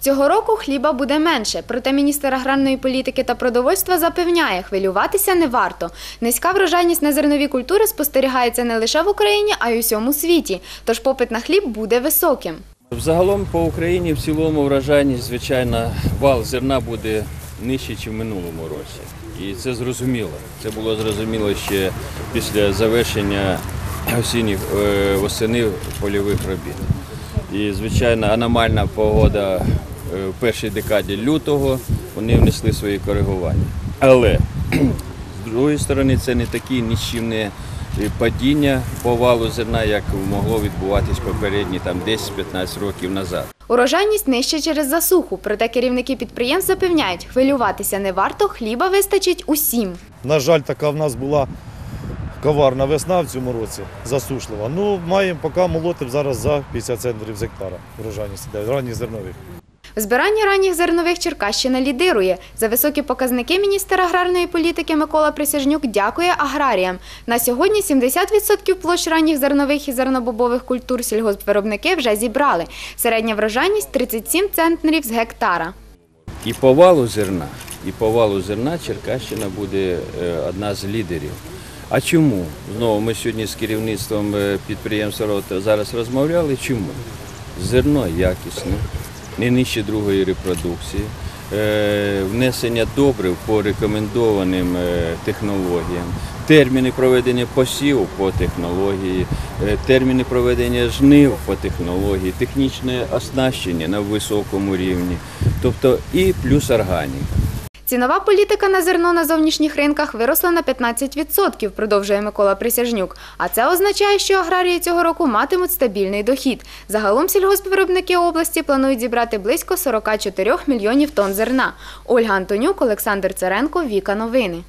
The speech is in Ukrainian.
Цього року хліба буде менше, проте міністр аграрної політики та продовольства запевняє, хвилюватися не варто. Низька врожайність на зернові культури спостерігається не лише в Україні, а й у всьому світі. Тож попит на хліб буде високим. Взагалом по Україні в цілому врожайність, звичайно, вал зерна буде нижчий, ніж в минулому році. І це зрозуміло. Це було зрозуміло ще після завершення осінніх е, восени польових робіт. І, звичайно, аномальна погода в першій декаді лютого вони внесли свої коригування. Але з другої сторони, це не такі нічимне е, падіння по валу зерна, як могло відбуватись попередні там 10-15 років назад. Урожайність нижча через засуху, проте керівники підприємств запевняють, хвилюватися не варто, хліба вистачить усім. На жаль, така в нас була коварна весна в цьому році, засушлива. Ну, маємо поки молоти зараз за 50 центнерів з гектара врожайність іде, ранніх зернових. В збиранні ранніх зернових Черкащина лідирує. За високі показники міністр аграрної політики Микола Присяжнюк дякує аграріям. На сьогодні 70% площ ранніх зернових і зернобобових культур сільгоспвиробники вже зібрали. Середня врожайність 37 центнерів з гектара. І по валу зерна, і по валу зерна Черкащина буде е, одна з лідерів. А чому? Знову ми сьогодні з керівництвом е, підприємства зараз розмовляли. Чому? Зерно якісне, не нижче другої репродукції, е, внесення добрив по рекомендованим е, технологіям, терміни проведення посіву по технології, е, терміни проведення жнив по технології, технічне оснащення на високому рівні, тобто і плюс органіка. Цінова політика на зерно на зовнішніх ринках виросла на 15%, продовжує Микола Присяжнюк. А це означає, що аграрії цього року матимуть стабільний дохід. Загалом сільгоспвиробники області планують зібрати близько 44 мільйонів тонн зерна. Ольга Антонюк, Олександр Царенко, Віка Новини.